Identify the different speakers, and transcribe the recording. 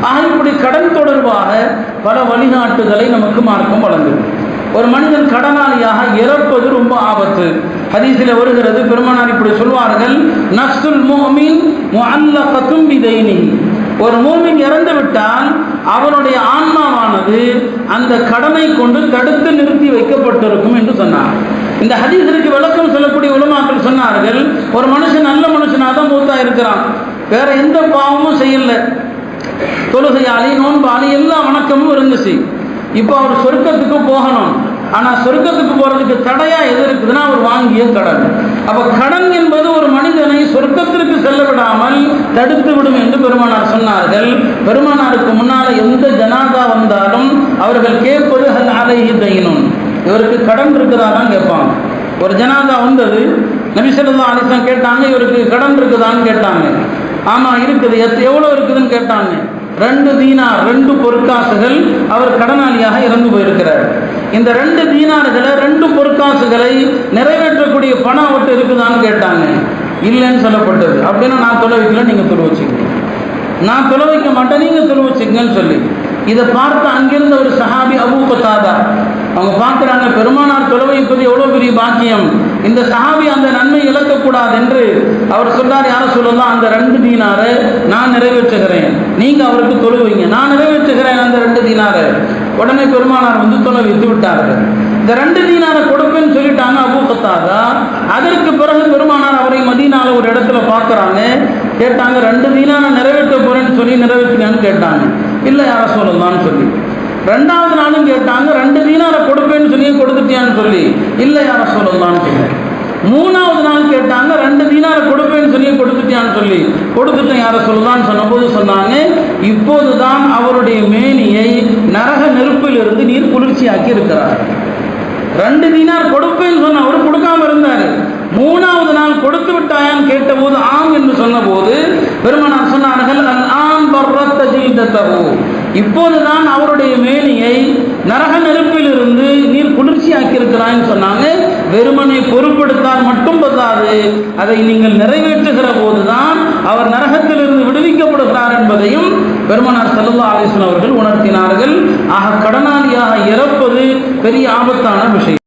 Speaker 1: ஆக இப்படி கடன் தொடர்பாக பல வழிகாட்டுதலை நமக்கு மார்க்கம் வழங்குது. ஒரு மனிதன் கடனாளியாக இறப்பது ரொம்ப ஆபத்து. ஹதீஸில் வருகிறது பெருமானார் இப்படி சொல்வார்கள் நஸ்துல் மோமின் முஅல்லகத்தும் பிதைனிஹி ஒரு மூமின் இறந்து விட்டால் அவனுடைய ஆன்மாவானது அந்த கடனை கொண்டு தடுத்து நிறுத்தி வைக்கப்பட்டிருக்கும் என்று சொன்னார். இந்த ஹதீஸிற்கு விளக்கம் சொல்லக்கூடிய உலமாக்கள் சொன்னார்கள் ஒரு மனுஷன் நல்ல மனுஷனாக தான் மூத்தா இருக்கிறான். வேற எந்த பாவமும் செய்யல. தொழுகையாளி நோன்பாளி எல்லா வணக்கமும் இருந்துச்சு. இப்போ அவர் சொர்க்கத்துக்கு போகணும். ஆனால் சொர்க்கத்துக்கு போகிறதுக்கு தடையாக எது இருக்குதுன்னா அவர் வாங்கிய கடன். அப்போ கடன் என்பது ஒரு மனிதனை சொர்க்கத்திற்கு செல்ல விடாமல் தடுத்து விடும் என்று பெருமானார் சொன்னார்கள். பெருமானாருக்கு முன்னால் எந்த ஜனாதா வந்தாலும் அவர்கள் கேட்பது ஹல் அலைஹி இவருக்கு கடன் இருக்குதாதான் கேட்பாங்க. ஒரு ஜனாதா வந்தது நபிசல்லா அலிஸ்லாம் கேட்டாங்க இவருக்கு கடன் இருக்குதான்னு கேட்டாங்க. ஆமாம் இருக்குது. எத் எவ்வளோ இருக்குதுன்னு கேட்டாங்க. ரெண்டு தீனார் ரெண்டு பொற்காசுகள் அவர் கடனாளியாக இறந்து போயிருக்கிறார். இந்த ரெண்டு தீனார்களை ரெண்டு பொற்காசுகளை நிறைவேற்றக்கூடிய பணம் அவர்கிட்ட இருக்குதான்னு கேட்டாங்க. இல்லைன்னு சொல்லப்பட்டது. அப்படின்னா நான் தொலை வைக்கல நீங்கள் தொலை வச்சுக்கோங்க. நான் தொலை வைக்க மாட்டேன் நீங்கள் தொலை வச்சுக்கங்கன்னு சொல்லி. இதை பார்த்து அங்கிருந்த ஒரு சஹாபி அபூ பத்தாதா அவங்க பார்க்குறாங்க பெருமானார் தொலை வைப்பது எவ்வளோ பெரிய பாக்கியம். இந்த சஹாபி அந்த நன்மை இழக்கக்கூடாது என்று அவர் சொன்னார் யார சொல்லலாம்? அந்த ரெண்டு தீனாரை நான் நிறைவேற்ற நீங்கள் அவருக்கு தொழு வைங்க நான் நிறைவேற்றுகிறேன் அந்த ரெண்டு தீனாரை. உடனே பெருமானார் வந்து தொலை வைத்து விட்டார்கள் இந்த ரெண்டு தீனாரை கொடுப்பேன்னு சொல்லிட்டாங்க அபூ பத்தாதா அதற்கு பிறகு பெருமானார் அவரை மதீனால ஒரு இடத்துல பார்க்குறாங்க. கேட்டாங்க ரெண்டு தீனாரை நிறைவேற்ற போறேன்னு சொல்லி நிறைவேற்றினான்னு கேட்டாங்க. இல்லை யார சொல்லலாம்னு சொல்லி. ரெண்டாவது நாளும் கேட்டாங்க ரெண்டு தீனாரை கொடுப்பேன்னு சொல்லி கொடுத்துட்டியான்னு சொல்லி. இல்லை யார சொல்லலாம்னு சொல்லி. மூணாவது நாள் கேட்டாங்க தினாரை கொடுப்பேன்னு சொல்லி கொடுத்துட்டியான்னு சொல்லி கொடுத்துட்டேன் யாரை சொல்லலாம்னு சொன்னபோது சொன்னாங்க இப்போது தான் அவருடைய மேனியை நரக நெருப்பிலிருந்து நீர் குளிர்ச்சியாக்கி இருக்கிறார். ரெண்டு தினார் கொடுப்பேன்னு சொன்ன அவர் கொடுக்காம இருந்தார். மூணாவது நாள் கொடுத்து விட்டாயான்னு கேட்டபோது ஆம் என்று சொன்னபோது பெருமனார் சொன்னார்கள் ஆம் பர்ரத்த ஜீதத்தகு இப்போதுதான் அவருடைய மேனியை நரக நெருப்பிலிருந்து நீர் குளிர்ச்சியாக்கி இருக்கிறான்னு சொன்னாங்க. வெறுமனை பொருட்படுத்தால் மட்டும் பத்தாது. அதை நீங்கள் நிறைவேற்றுகிற போதுதான் அவர் நரகத்திலிருந்து விடுவிக்கப்படுகிறார் என்பதையும் பெருமனார் செல்லல்லா அலிஸ்வன் அவர்கள் உணர்த்தினார்கள். ஆக கடனாளியாக இறப்பது பெரிய ஆபத்தான விஷயம்.